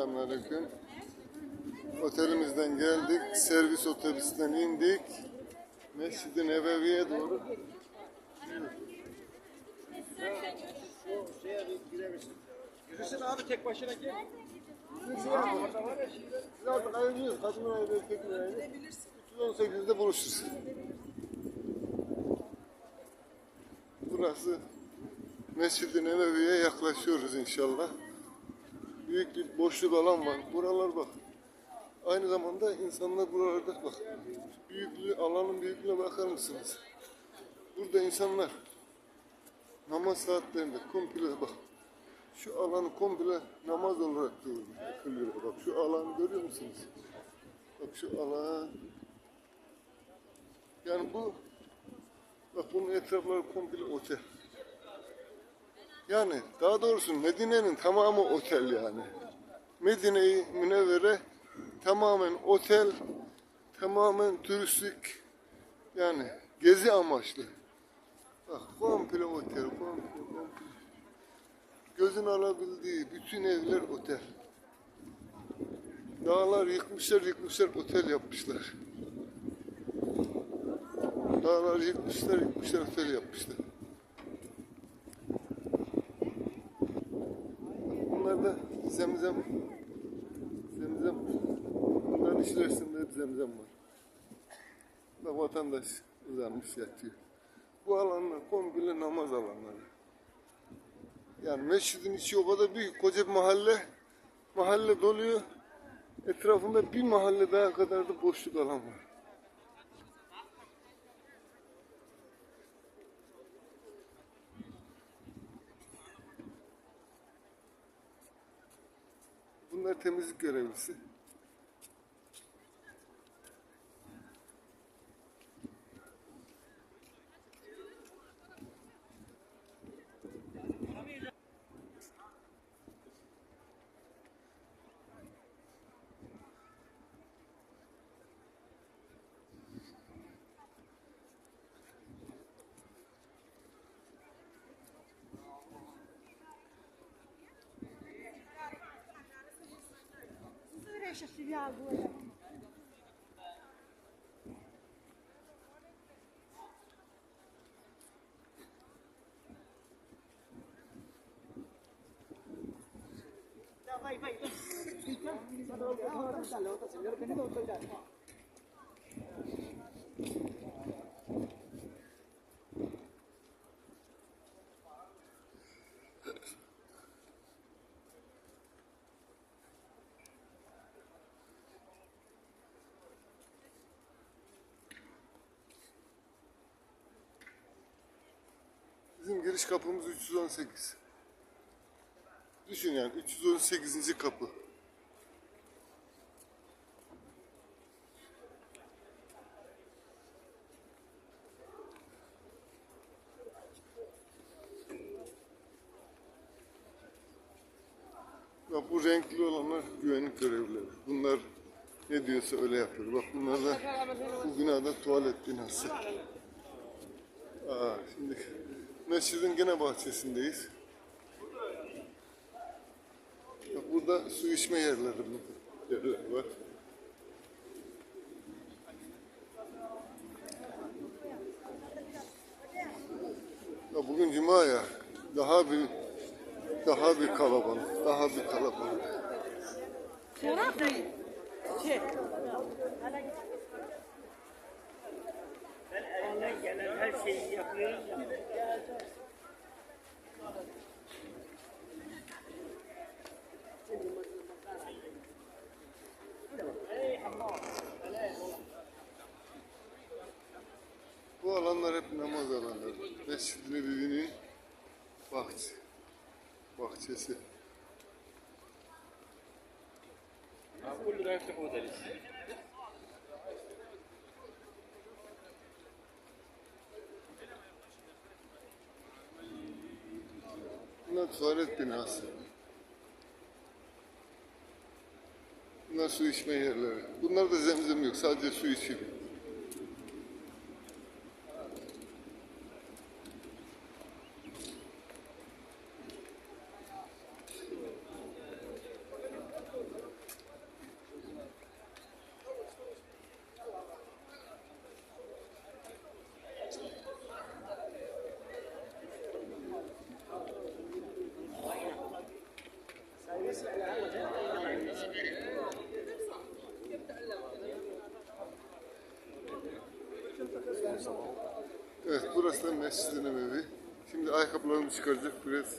Selamünaleyküm. Otelimizden geldik. Servis otobüsten indik. Mescid-i Nebevi'ye doğru. Yürüsün abi tek başına gel. Biz artık ayrılıyoruz. Kadınlar ayrı, erkekler ayrı. 318'de buluşuruz. Burası Mescid-i Nebevi'ye yaklaşıyoruz inşallah. Büyük bir boşluk alan var. Buralar bak. Aynı zamanda insanlar buralarda bak. Büyüklüğü, alanın büyüklüğüne bakar mısınız? Burada insanlar namaz saatlerinde komple bak. Şu alanı komple namaz olarak kılıyor. Bak şu alanı görüyor musunuz? Bak şu alan. Yani bu bak bunun etrafları komple otel. Yani daha doğrusu Medine'nin tamamı otel yani. Medine-i Münevvere tamamen otel, tamamen turistik yani gezi amaçlı. Bak komple otel, komple, komple. Gözün alabildiği bütün evler otel. Dağlar yıkmışlar yıkmışlar otel yapmışlar. Dağlar yıkmışlar yıkmışlar otel yapmışlar. Bunlar da zemzem. Zemzem. Bunların içerisinde hep zemzem var. Bak vatandaş uzanmış yatıyor. Bu alanlar komple namaz alanları. Yani mescidin içi o kadar büyük. Koca bir mahalle. Mahalle doluyor. Etrafında bir mahalle daha kadar da boşluk alan var. Bunlar temizlik görevlisi. chercher bien à gauche. Vai, vai. Señor, que no lo giriş kapımız 318. Düşün yani 318. kapı. Bak bu renkli olanlar güvenlik görevlileri. Bunlar ne diyorsa öyle yapıyor. Bak bunlar da bu binada tuvalet binası. Aa, şimdi mescidin gene bahçesindeyiz. Bak burada su içme yerleri, yerleri var. Ya bugün cuma ya. Daha bir daha bir kalabalık, daha bir kalabalık. Ben elimden gelen her şeyi yapıyorum ya. Bu alanlar hep namaz alanları. Mescid-i Nebevi'nin bahçe, bahçesi. Abi bu liraya tuvalet binası. Bunlar su içme yerleri. Bunlar da zemzem yok. Sadece su içiyor. Evet burası da Mescid-i Nebevi. Şimdi ayakkabılarını çıkaracak biraz